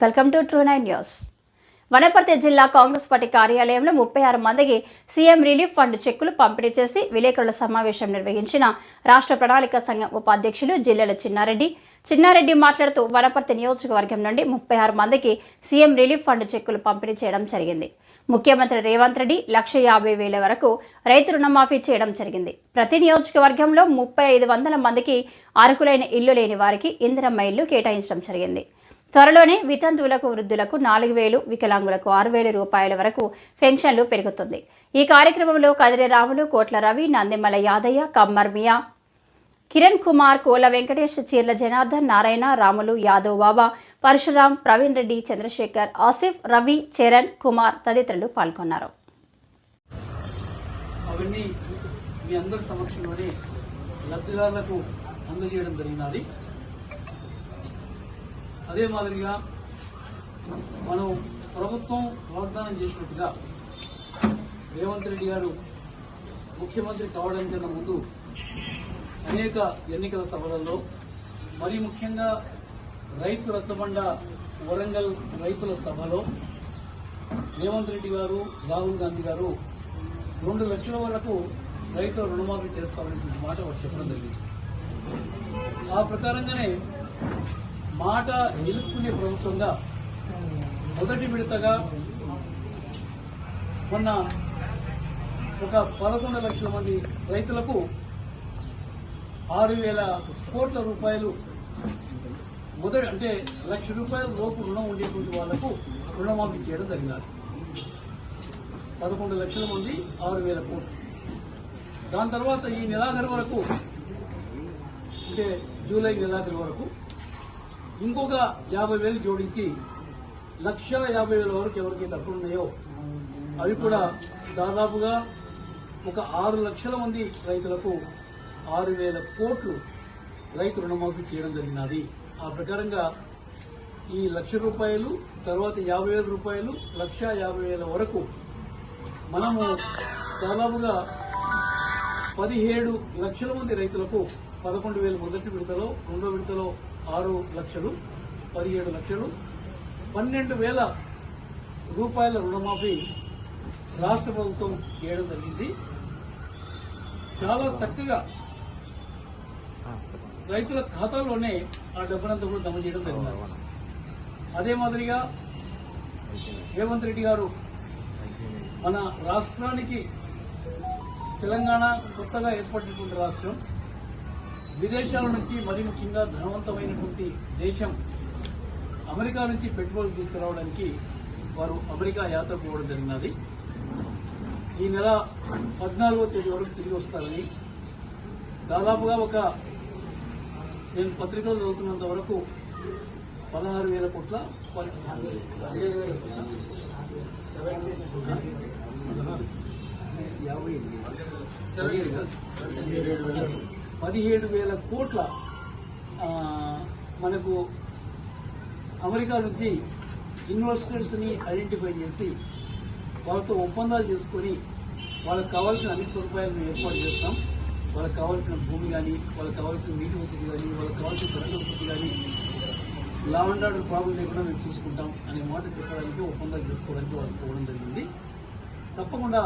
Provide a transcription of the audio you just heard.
Welcome to true nine news. Wanaparthy జిల్లా Congress party కార్యాలయంలో ముప్పై ఆరు మందికి సీఎం రిలీఫ్ ఫండ్ చెక్కులు పంపిణీ చేసి విలేకరుల సమావేశం నిర్వహించిన రాష్ట్ర ప్రణాళిక సంఘం ఉపాధ్యక్షులు జిల్లెల చిన్నారెడ్డి. చిన్నారెడ్డి మాట్లాడుతూ వనపర్తి నియోజకవర్గం నుండి ముప్పై ఆరు మందికి సీఎం రిలీఫ్ ఫండ్ చెక్కులు పంపిణీ చేయడం జరిగింది. ముఖ్యమంత్రి రేవంత్ రెడ్డి లక్ష యాభై వేల వరకు రైతు రుణమాఫీ చేయడం జరిగింది. ప్రతి నియోజకవర్గంలో ముప్పై ఐదు వందల మందికి అర్హులైన ఇల్లు లేని వారికి ఇందిరమ్మ ఇల్లు కేటాయించడం జరిగింది. త్వరలోనే వితంతువులకు వృద్ధులకు నాలుగు వేలు వికలాంగులకు ఆరు వేల రూపాయల వరకు పెన్షన్లు పెరుగుతుంది. ఈ కార్యక్రమంలో కదిరి రాములు కోట్ల రవి నందిమల యాదయ్య కమ్మర్ మియా కిరణ్ కుమార్ కోల వెంకటేష్ చీర్ల జనార్దన్ నారాయణ రాములు యాదవ్ బాబా పరశురాం ప్రవీణ్ రెడ్డి చంద్రశేఖర్ ఆసిఫ్ రవి చరణ్ కుమార్ తదితరులు పాల్గొన్నారు. అవన్నీ మీ అందరి సమక్షంలోనే లబ్ధిదారులకు అందజేయడం జరిగినది. అదే మాదిరిగా మనం ప్రభుత్వం వాగ్దానం చేసినట్టుగా రేవంత్ రెడ్డి గారు ముఖ్యమంత్రి కావడం కన్నా ముందు అనేక ఎన్నికల సభలలో మరీ ముఖ్యంగా రైతు రచ్చబండ వరంగల్ రైతుల సభలో రేవంత్ రెడ్డి గారు రాహుల్ గాంధీ గారు రెండు లక్షల వరకు రైతుల రుణమాఫీ చేస్తామనేటువంటి మాట వారు చెప్పడం జరిగింది. ఆ ప్రకారంగానే మాట నిలుపుకునే ప్రభుత్వంగా మొదటి విడతగా మొన్న ఒక పదకొండు లక్షల మంది రైతులకు ఆరు వేల కోట్ల రూపాయలు మొదటి అంటే లక్ష రూపాయల లోపు రుణం ఉండేటువంటి వాళ్ళకు రుణమాఫీ చేయడం జరిగినది. పదకొండు లక్షల మంది ఆరు వేల కోట్లు. దాని తర్వాత ఈ నెలాఖరు వరకు అంటే జూలై నెలాఖరు వరకు ఇంకొక యాభై వేలు జోడించి లక్ష యాభై వేల వరకు ఎవరికైతే అప్పులు ఉన్నాయో అవి కూడా దాదాపుగా ఒక ఆరు లక్షల మంది రైతులకు ఆరు వేల కోట్లు రైతు రుణమాఫీ చేయడం జరిగినది. ఆ ప్రకారంగా ఈ లక్ష రూపాయలు తర్వాత యాభై వేల రూపాయలు లక్ష యాభై వేల వరకు మనము దాదాపుగా పదిహేడు లక్షల మంది రైతులకు పదకొండు వేల మొదటి విడతలో రెండో విడతలో ఆరు లక్షలు పదిహేడు లక్షలు. పన్నెండు వేల రూపాయల రుణమాఫీ రాష్ట్ర ప్రభుత్వం చేయడం జరిగింది. చాలా చక్కగా రైతుల ఖాతాలోనే ఆ డబ్బునంతా కూడా జమ చేయడం జరిగింది. అదే మాదిరిగా రేవంత్ రెడ్డి గారు మన రాష్ట్రానికి తెలంగాణ కొత్తగా ఏర్పడినటువంటి రాష్ట్రం. విదేశాల నుంచి మరి ముఖ్యంగా ధనవంతమైనటువంటి దేశం అమెరికా నుంచి పెట్రోల్ తీసుకురావడానికి వారు అమెరికా యాత్ర పోవడం జరిగినది. ఈ నెల పద్నాలుగో తేదీ వరకు తిరిగి వస్తారని. దాదాపుగా ఒక నేను పత్రికలు చదువుతున్నంత వరకు పదహారు వేల కోట్ల పదిహేను వేల కోట్ల యాభై పదిహేడు వేల కోట్ల మనకు అమెరికా నుంచి ఇన్వెస్టర్స్ని ఐడెంటిఫై చేసి వాళ్ళతో ఒప్పందాలు చేసుకొని వాళ్ళకి కావాల్సిన అన్ని సదుపాయాలను ఏర్పాటు చేస్తాం. వాళ్ళకి కావాల్సిన భూమి కానీ వాళ్ళకి కావాల్సిన నీటి వసతి కానీ వాళ్ళకి కావాల్సిన కరెంటు వసతి కానీ లా అండ్ ఆర్డర్ ప్రాబ్లం లేకుండా మేము చూసుకుంటాం అనే మాట చెప్పడానికి ఒప్పందాలు చేసుకోవడానికి వాళ్ళు పోవడం జరిగింది. తప్పకుండా